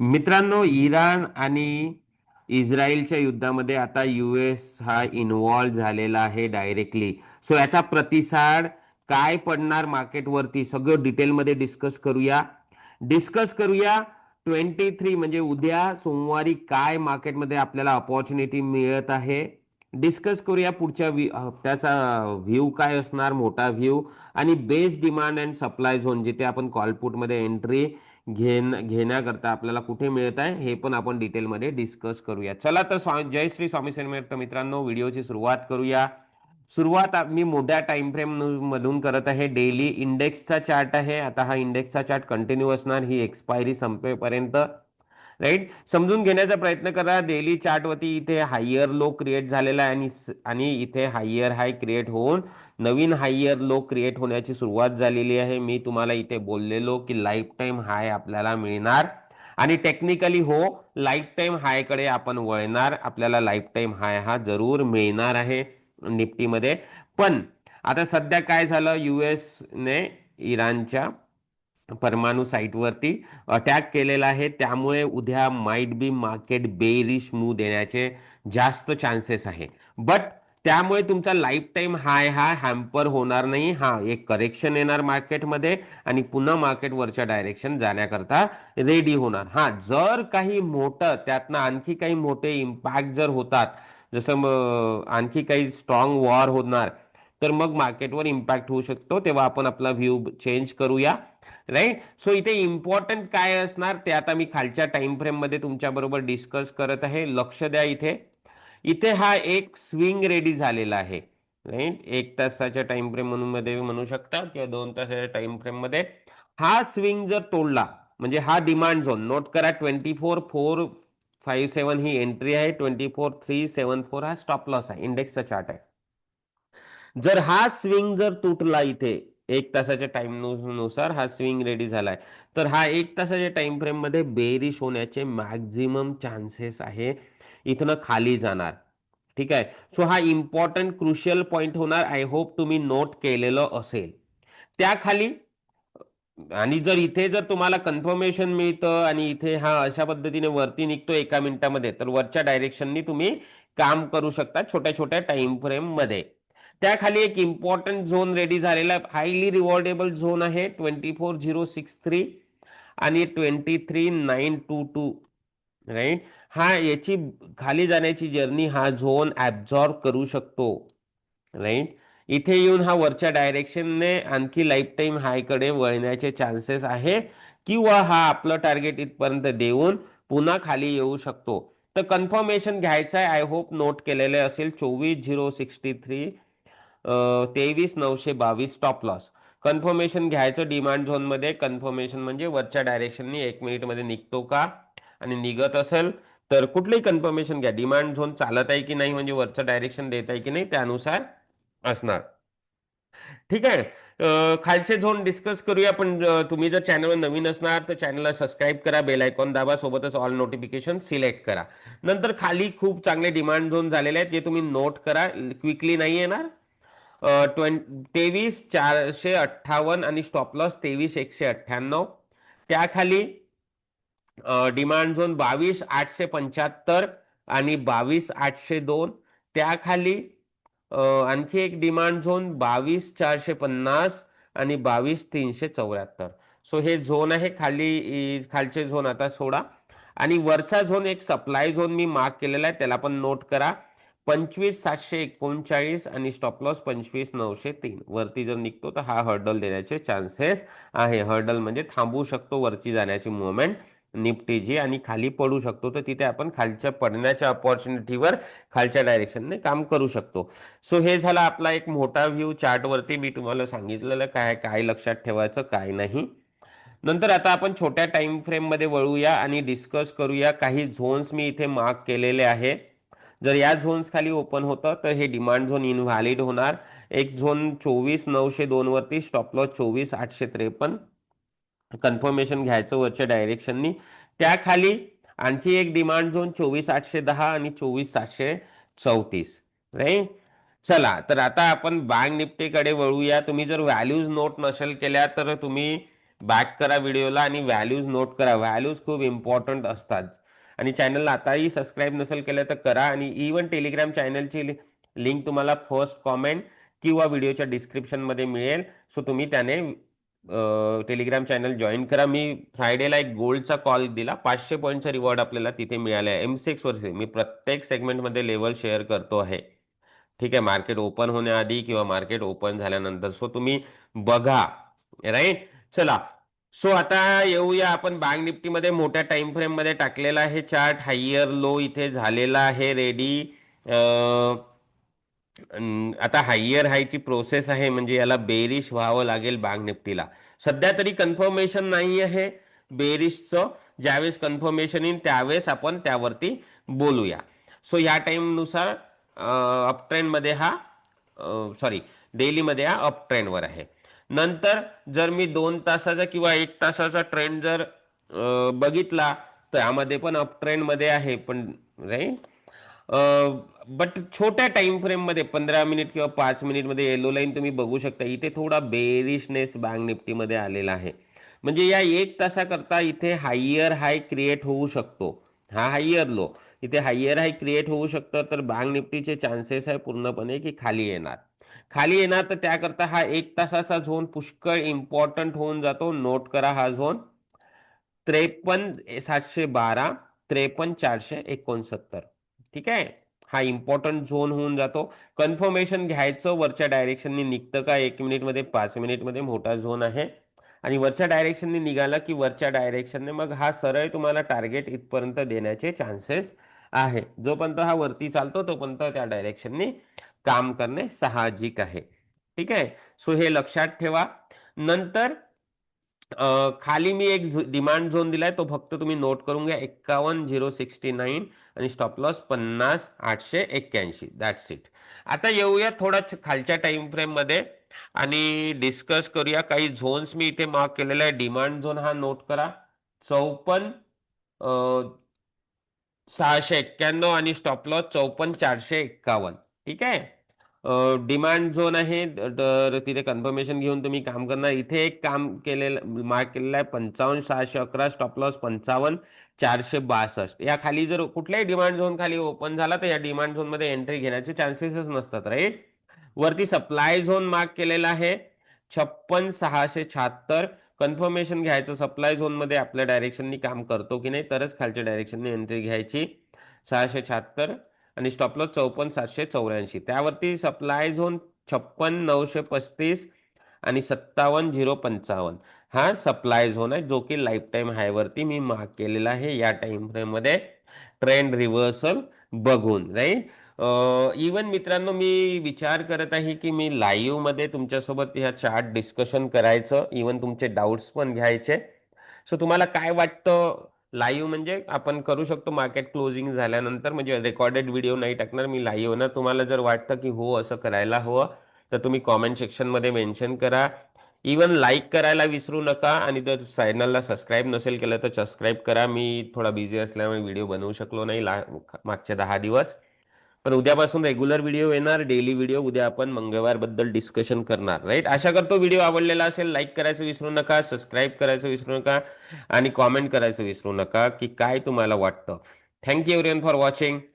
मित्रांनो इराण आणि इस्रायलच्या युद्धामध्ये आता युएस हा इन्वॉल्व्ह झालेला आहे डायरेक्टली सो याचा प्रतिसाद काय पडणार मार्केटवरती सगळं डिटेलमध्ये डिस्कस करूया. डिस्कस करूया ट्वेंटी थ्री म्हणजे उद्या सोमवारी काय मार्केटमध्ये आपल्याला अपॉर्च्युनिटी मिळत आहे. डिस्कस करूया पुढच्या हप्त्याचा व्ह्यू काय असणार मोठा व्ह्यू आणि base demand and supply zone जिथे आपण कॉलपुटमध्ये एंट्री घेण घेण्याकरता आपल्याला कुठे मिळत आहे हे पण आपण डिटेलमध्ये डिस्कस करूया. चला तर जय श्री स्वामी सेनमेट मित्रांनो व्हिडिओची सुरुवात करूया. सुरुवात मी मोठ्या टाइम फ्रेम मधून करत आहे. डेली इंडेक्सचा चार्ट आहे. आता हा इंडेक्सचा चार्ट कंटिन्यू असणार. ही एक्सपायरी संपेपर्यंत. राईट? समजून घेण्याचा प्रयत्न करा. डेली चार्टवरती इथे हायर लो क्रिएट झालेला आहे आणि आणि इथे हायर हाय क्रिएट होऊन नवीन हायर लो क्रिएट होण्याची सुरुवात झालेली आहे. मी तुम्हाला इथे बोललेलो की लाईफ टाईम हाय आपल्याला मिळणार आणि टेक्निकली हो लाईफ टाईम हायकडे आपण वळणार. आपल्याला लाईफ टाईम हाय हा जरूर मिळणार आहे निफ्टीमध्ये. पण आता सध्या काय झालं? युएसने इराणच्या परमाणू साईटवरती अटॅक केलेला आहे. त्यामुळे उद्या might be market bearish move देण्याचे जास्त चान्सेस आहे. बट त्यामुळे तुमचा लाईफ टाईम हाय हा हॅम्पर होणार नाही. हा एक करेक्शन येणार मार्केटमध्ये आणि पुन्हा मार्केट वरच्या डायरेक्शन जाण्याकरता रेडी होणार. हा जर काही मोठं त्यातनं आणखी काही मोठे इम्पॅक्ट जर होतात जसं आणखी काही स्ट्रॉंग वॉर होणार तर मग मार्केटवर इम्पॅक्ट होऊ शकतो. तेव्हा आपण आपला व्ह्यू चेंज करूया. राईट सो इथे इम्पॉर्टंट काय असणार? ते आता मी खालच्या टाइम फ्रेममध्ये तुमच्या बरोबर डिस्कस करत आहे. लक्ष द्या इथे. इथे हा एक स्विंग रेडी झालेला आहे. राईट एक तासाच्या टाइम फ्रेम म्हणून मध्ये म्हणू शकता किंवा दोन तासाच्या टाइम फ्रेममध्ये. हा स्विंग जर तोडला म्हणजे हा डिमांड झोन नोट करा twenty four four five seven ही एंट्री आहे. Twenty four three seven four हा स्टॉप लॉस आहे. इंडेक्सचा चार्ट आहे. जर हा स्विंग जर तुटला इथे एक तासाच्या टाइमनुसार हा स्विंग रेडी झालाय. तर हा एक तासाच्या टाइम फ्रेममध्ये बेरिश होण्याचे मॅक्झिमम चान्सेस आहे. इथनं खाली जाणार. ठीक आहे? सो हा इम्पॉर्टंट क्रुशियल पॉइंट होणार. आय होप तुम्ही नोट केलेलं असेल. त्या खाली आणि जर इथे जर तुम्हाला कन्फर्मेशन मिळतं आणि इथे हा अशा पद्धतीने वरती निघतो एका मिनिटामध्ये तर वरच्या डायरेक्शननी तुम्ही काम करू शकता छोट्या छोट्या टाइम फ्रेममध्ये. त्याखाली एक इम्पॉर्टंट झोन रेडी झालेला आहे. हायली रिवॉर्डेबल झोन आहे. Twenty four zero six three आणि twenty three nine two two right हा याची खाली जाण्याची जर्नी हा झोन ऍब्झॉर्ब करू शकतो. राईट इथे येऊन हा वरच्या डायरेक्शनने आणखी लाईफ टाईम हायकडे वळण्याचे चान्सेस आहे. किंवा हा आपलं टार्गेट इथपर्यंत देऊन पुन्हा खाली येऊ शकतो. तर कन्फर्मेशन घ्यायचं आहे. आय होप नोट केलेले असेल. चोवीस झिरो सिक्स्टी थ्री तेवीस नऊशे बावीस टॉप लॉस कन्फर्मेशन घ्यायचं डिमांड झोनमध्ये कन्फर्मेशन म्हणजे वरच्या डायरेक्शननी एक मिनिटमध्ये निघतो का आणि निघत असेल तर कुठलंही कन्फर्मेशन घ्या. डिमांड झोन चालत आहे की नाही म्हणजे वरचं डायरेक्शन देत आहे की नाही त्यानुसार असणार. ठीक आहे? खालचे झोन डिस्कस करूया पण तुम्ही जर चॅनलवर नवीन असणार तर चॅनलला सबस्क्राईब करा बेल आयकॉन दाबा सोबतच ऑल नोटिफिकेशन सिलेक्ट करा. नंतर खाली खूप चांगले डिमांड झोन झालेले आहेत जे तुम्ही नोट करा. क्विकली नाही येणार. तेवीस चारशे अठ्ठावन्न आणि स्टॉप लॉस तेवीस एकशे अठ्ठ्याण्णव. त्याखाली डिमांड झोन बावीस आठशे पंच्याहत्तर आणि बावीस आठशे दोन. त्याखाली आणखी एक डिमांड झोन बावीस चारशे पन्नास आणि बावीस तीनशे चौऱ्याहत्तर. सो हे झोन आहे खाली खालचे झोन आता सोडा. आणि वरचा झोन एक सप्लाय झोन मी मार्क केलेला आहे त्याला पण नोट करा. पंचवीस सातशे एकोणचाळीस आणि स्टॉप लॉस पंचवीस नऊशे तीन. वरती जर निघतो तर हा हर्डल देण्याचे चान्सेस आहे. हर्डल म्हणजे थांबू शकतो वरची जाण्याची मुवमेंट जी आणि खाली पडू शकतो तर तिथे आपण खालच्या पडण्याच्या अपॉर्च्युनिटीवर खालच्या डायरेक्शनने काम करू शकतो. सो हे झाला आपला एक मोठा व्ह्यू चार्टवरती मी तुम्हाला सांगितलेलं काय काय लक्षात ठेवायचं काय नाही. नंतर आता आपण छोट्या टाइम फ्रेममध्ये वळूया आणि डिस्कस करूया. काही झोन्स मी इथे मार्क केलेले आहे. जर या झोन्स खाली ओपन होतं तर हे डिमांड झोन इनव्हॅलिड होणार. एक झोन चोवीस नऊशे दोन वरती स्टॉप लॉस चोवीस आठशे त्रेपन्न. कन्फर्मेशन घ्यायचं वरच्या डायरेक्शननी त्याखाली आणखी एक डिमांड झोन चोवीस आठशे दहा आणि चोवीस सातशे चौतीस. राईट चला तर आता आपण बँक निफ्टीकडे वळूया. तुम्ही जर व्हॅल्यूज नोट नसेल केल्या तर तुम्ही बॅक करा व्हिडिओला आणि व्हॅल्यूज नोट करा. व्हॅल्यूज खूप इम्पॉर्टंट असतात. आणि चॅनलला आताही सबस्क्राईब नसेल केलं तर करा. आणि इवन टेलिग्राम चॅनलची लिंक तुम्हाला फर्स्ट कॉमेंट किंवा व्हिडिओच्या डिस्क्रिप्शनमध्ये मिळेल. सो तुम्ही त्याने टेलिग्राम चॅनल जॉईन करा. मी फ्रायडेला एक गोल्डचा कॉल दिला. पाचशे पॉईंटचा रिवॉर्ड आपल्याला तिथे मिळाला आहे. एम सिक्स वरती. मी प्रत्येक सेगमेंटमध्ये लेवल शेअर करतो आहे. ठीक आहे? मार्केट ओपन होण्याआधी किंवा मार्केट ओपन झाल्यानंतर. सो तुम्ही बघा. राईट चला. सो आता येऊया आपण बँक निफ्टीमध्ये मोठ्या टाइम फ्रेममध्ये टाकलेला आहे. चार्ट हायर लो इथे झालेला आहे रेडी आता हायर हायची प्रोसेस आहे म्हणजे याला बेरिश व्हावं लागेल बँक निफ्टीला. सध्या तरी कन्फर्मेशन नाही आहे बेरिशचं ज्यावेळेस कन्फर्मेशन येईल त्यावेळेस आपण त्यावरती बोलूया. सो या टाईमनुसार अप ट्रेंडमध्ये हा सॉरी डेलीमध्ये हा अप ट्रेंडवर आहे. नंतर जर मी दोन तासाचा किंवा एक तासाचा ट्रेंड जर बघितला तर यामध्ये पण अप ट्रेंडमध्ये आहे पण राईट बट छोट्या टाइम फ्रेममध्ये पंधरा मिनिट किंवा पाच मिनिटमध्ये येलो लाईन तुम्ही बघू शकता. इथे थोडा बेरिशनेस बँक निफ्टीमध्ये आलेला आहे. म्हणजे या एक तासाकरता इथे हायर हाय क्रिएट होऊ शकतो. हा हायर लो इथे हायर हाय क्रिएट होऊ शकतं तर बँक निफ्टीचे चान्सेस आहे पूर्णपणे की खाली येणार. खाली येणार तर त्याकरता हा एक तासाचा झोन पुष्कळ इम्पॉर्टंट होऊन जातो. नोट करा हा झोन. त्रेपन्न सातशे बारा त्रेपन्न चारशे एकोणसत्तर. ठीक आहे? हा इम्पॉर्टंट झोन होऊन जातो. कन्फर्मेशन घ्यायचं. वरच्या डायरेक्शननी निघतं का? एक मिनिटमध्ये पाच मिनिटमध्ये मोठा झोन आहे. आणि वरच्या डायरेक्शननी निघाला की वरच्या डायरेक्शनने मग हा सरळ तुम्हाला टार्गेट इथपर्यंत देण्याचे चान्सेस आहे. जोपर्यंत हा वरती चालतो तोपर्यंत त्या डायरेक्शननी काम करणे साहजिक आहे. ठीक आहे? सो हे लक्षात ठेवा. नंतर खाली मी एक डिमांड झोन दिलाय तो फक्त तुम्ही नोट करून घ्या. एक्कावन्न झिरो सिक्स्टी नाईन आणि स्टॉप लॉस पन्नास आठशे एक्क्याऐंशी. दॅट्स इट आता येऊया थोडा खालच्या टाइम फ्रेममध्ये आणि डिस्कस करूया. काही झोन्स मी इथे मार्क केलेला आहे. डिमांड झोन हा नोट करा. चौपन्न सहाशे एक्क्याण्णव आणि स्टॉप लॉस चौपन्न चारशे एक्कावन्न. ठीक आहे? डिमांड झोन आहे तर तिथे कन्फर्मेशन घेऊन तुम्ही काम करणार. इथे एक काम केलेलं मार्क केलेलं आहे पंचावन्न सहाशे अकरा स्टॉप लॉस पंचावन्न चारशे बासष्ट. या खाली जर कुठल्याही डिमांड झोन खाली ओपन झाला तर या डिमांड झोनमध्ये एंट्री घेण्याचे चान्सेसच नसतात राईट वरती सप्लाय झोन मार्क केलेला आहे छप्पन सहाशे शहात्तर. कन्फर्मेशन घ्यायचं सप्लाय झोनमध्ये आपल्या डायरेक्शननी काम करतो की नाही तरच खालच्या डायरेक्शननी एंट्री घ्यायची. सहाशे शहात्तर. आणि स्टॉप लॉस चौपन्न सातशे चौऱ्याऐंशी. त्यावरती सप्लाय झोन छप्पन नऊशे पस्तीस आणि सत्तावन्न झिरो पंचावन्न. हा सप्लाय झोन आहे जो की लाईफ टाईम हायवरती मी मार्क केलेला आहे या टाइम फ्रेममध्ये ट्रेंड रिव्हर्सल बघून राईट इवन मित्रांनो मी विचार करत आहे की मी लाईव्हमध्ये तुमच्यासोबत ह्या चार्ट डिस्कशन करायचं. इवन तुमचे डाऊट्स पण घ्यायचे. सो तुम्हाला काय वाटतं? लाईव्ह म्हणजे आपण करू शकतो मार्केट क्लोजिंग झाल्यानंतर म्हणजे रेकॉर्डेड व्हिडिओ नाही टाकणार मी लाईव्ह ना. तुम्हाला जर वाटतं की हो असं करायला हवं तर तुम्ही कॉमेंट सेक्शनमध्ये मेन्शन करा. इवन लाईक करायला विसरू नका आणि जर चॅनलला सबस्क्राईब नसेल केलं तर सबस्क्राईब करा. मी थोडा बिझी असल्यामुळे व्हिडिओ बनवू शकलो नाही ला मागचे दहा दिवस. पण उद्यापासून रेग्युलर व्हिडिओ येणार डेली व्हिडिओ उद्या आपण मंगळवारबद्दल डिस्कशन करणार राईट आशा करतो व्हिडिओ आवडलेला असेल लाईक करायचं विसरू नका सबस्क्राईब करायचं विसरू नका आणि कॉमेंट करायचं विसरू नका की काय तुम्हाला वाटतं. Thank you everyone for watching